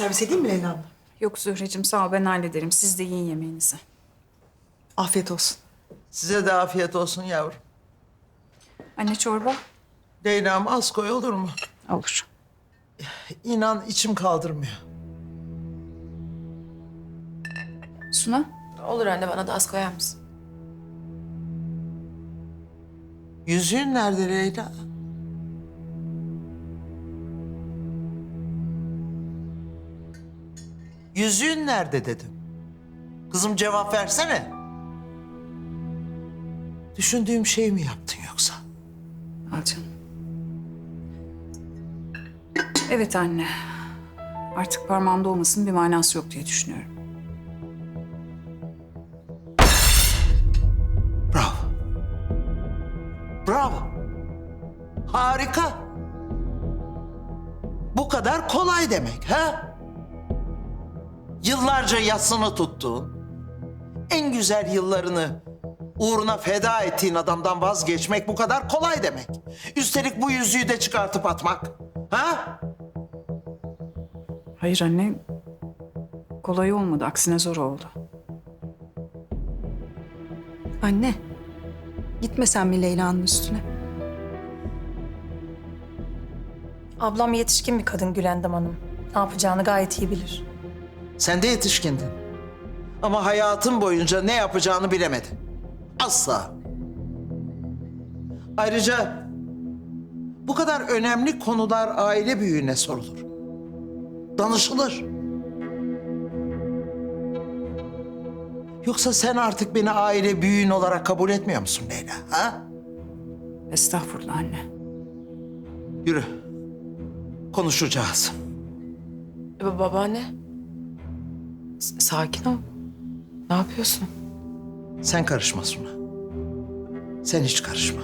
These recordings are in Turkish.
Servis edeyim mi Leyla abla? Yok Zühreciğim sağ ol ben hallederim. Siz de yiyin yemeğinizi. Afiyet olsun. Size de afiyet olsun yavrum. Anne çorba? Leyla'm az koy olur mu? Olur. İnan içim kaldırmıyor. Suna? Olur anne bana da az koyar mısın? Yüzüğün nerede Leyla? Yüzüğün nerede dedim. Kızım cevap versene. Düşündüğüm şeyi mi yaptın yoksa? Al canım. Evet anne. Artık parmağımda olmasının bir manası yok diye düşünüyorum. Bravo. Bravo. Harika. Bu kadar kolay demek ha? Yıllarca yasını tuttuğun, en güzel yıllarını uğruna feda ettiğin adamdan vazgeçmek bu kadar kolay demek. Üstelik bu yüzüğü de çıkartıp atmak. Ha? Hayır anne. Kolay olmadı. Aksine zor oldu. Anne, gitme sen mi Leyla'nın üstüne? Ablam yetişkin bir kadın Gülendam Hanım. Ne yapacağını gayet iyi bilir. Sen de yetişkindin. Ama hayatın boyunca ne yapacağını bilemedin. Asla. Ayrıca bu kadar önemli konular aile büyüğüne sorulur. Danışılır. Yoksa sen artık beni aile büyüğün olarak kabul etmiyor musun Leyla? Ha? Estağfurullah anne. Yürü. Konuşacağız. Ba- babaanne. Sakin ol. Ne yapıyorsun? Sen karışma Suna. Sen hiç karışma.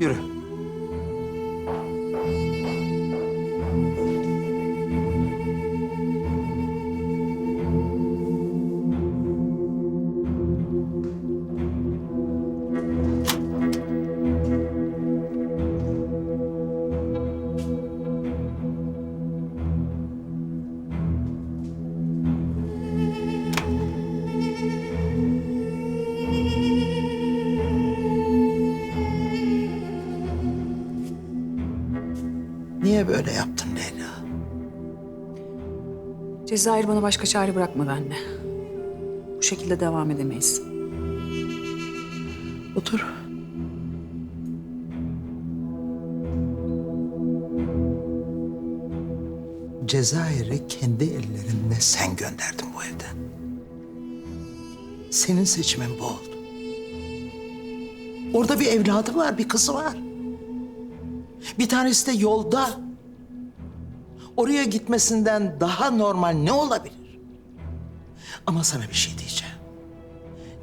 Yürü. Niye böyle yaptın Leyla? Cezayir bana başka çare bırakmadı anne. Bu şekilde devam edemeyiz. Otur. Cezayir'i kendi ellerinle sen gönderdin bu evden. Senin seçimin bu oldu. Orada bir evladı var, bir kızı var. Bir tanesi de yolda. Oraya gitmesinden daha normal ne olabilir? Ama sana bir şey diyeceğim.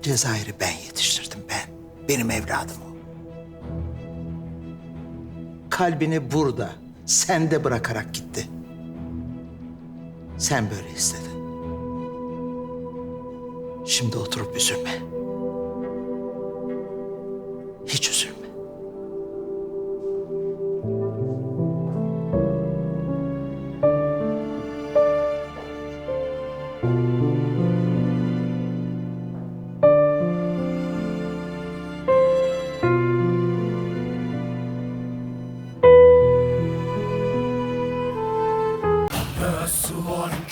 Cezayir'i ben yetiştirdim ben. Benim evladım o. Kalbini burada, sende bırakarak gitti. Sen böyle istedin. Şimdi oturup üzülme. Hiç üzülme.